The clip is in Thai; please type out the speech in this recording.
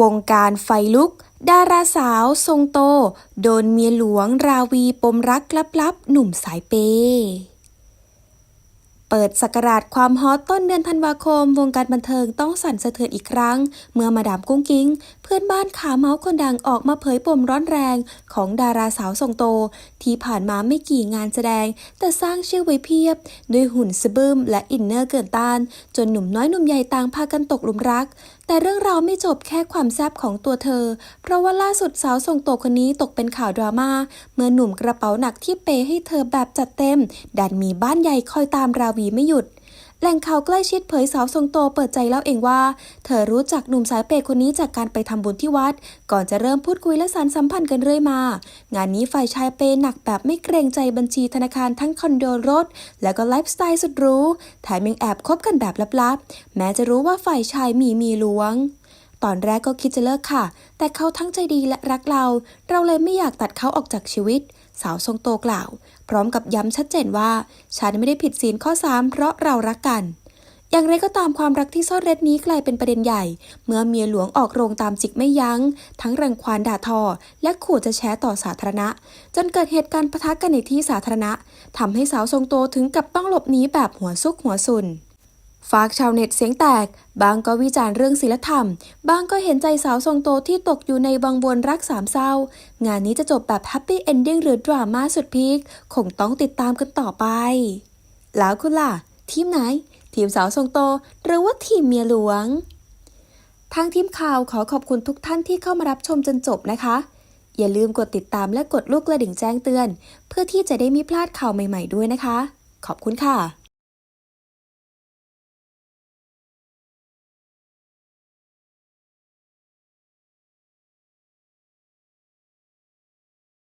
วงการไฟลุก ดาราสาวทรงโต โดนเมียหลวงราวีปมรักลับๆ หนุ่มสายเปย์เปิดสกราชความฮอตต้นเดือนธันวาคม วงการบันเทิงต้องสั่นสะเทือนอีกครั้ง เมื่อมาดามกุ้งกิ้ง เพื่อนบ้านขาเมาส์คนดังออกมาเผยปมร้อนแรงของดาราสาวทรงโต ที่ผ่านมาไม่กี่งานแสดง แต่สร้างชื่อไว้เพียบ ด้วยหุ่นสะบึมและอินเนอร์เกินต้าน จนหนุ่มน้อยหนุ่มใหญ่ต่างพากันตกหลุมรักแต่เรื่องราวไม่จบแค่ความแซบของตัวเธอ เพราะว่าล่าสุดสาวทรงตัวคนนี้ตกเป็นข่าวดราม่าเมื่อหนุ่มกระเป๋าหนักที่เปย์ให้เธอแบบจัดเต็ม ดันมีบ้านใหญ่คอยตามราวีไม่หยุด แหล่งข่าวใกล้ชิดเผยสาวทรงโตเปิดใจเล่าเองว่า เธอรู้จักหนุ่มสายเปย์คนนี้จากการไปทำบุญที่วัด ก่อนจะเริ่มพูดคุยและสานสัมพันธ์กันเรื่อยมา งานนี้ฝ่ายชายเปย์หนักแบบไม่เกรงใจบัญชีธนาคารทั้งคอนโดรถ แล้วก็ไลฟ์สไตล์สุดรู้แถมยังแอบคบกันแบบลับๆ แม้จะรู้ว่าฝ่ายชายมีมีหลวงตอนแรกก็คิดจะเลิกค่ะ แต่เขาทั้งใจดีและรักเรา เราเลยไม่อยากตัดเขาออกจากชีวิต สาวทรงโตกล่าว พร้อมกับย้ำชัดเจนว่า ฉันไม่ได้ผิดศีลข้อ 3 เพราะเรารักกัน อย่างไรก็ตามความรักที่ซ่อนเร้นนี้กลายเป็นประเด็นใหญ่ เมื่อเมียหลวงออกโรงตามจิกไม่ยัง้ง ทั้งรังควานด่าทอ และขู่จะแชร์ต่อสาธารณะ จนเกิดเหตุการณ์ปะทะกันในที่สาธารณะทำให้สาวทรงโตถึงกับต้องหลบหนีแบบหัวซุกหัวซุน ฝากชาวเน็ตเสียงแตก บางก็วิจารณ์เรื่องศีลธรรม บางก็เห็นใจสาวทรงโตที่ตกอยู่ในวังวนรักสามเศร้า งานนี้จะจบแบบแฮปปี้เอนดิ้งหรือดราม่าสุดพีคคงต้องติดตามกันต่อไป แล้วคุณล่ะ ทีมไหน ทีมสาวทรงโต หรือว่าทีมเมียหลวง ทางทีมข่าวขอขอบคุณทุกท่านที่เข้ามารับชมจนจบนะคะ อย่าลืมกดติดตามและกดลูกกระดิ่งแจ้งเตือน เพื่อที่จะได้ไม่พลาดข่าวใหม่ ๆด้วยนะคะ ขอบคุณค่ะ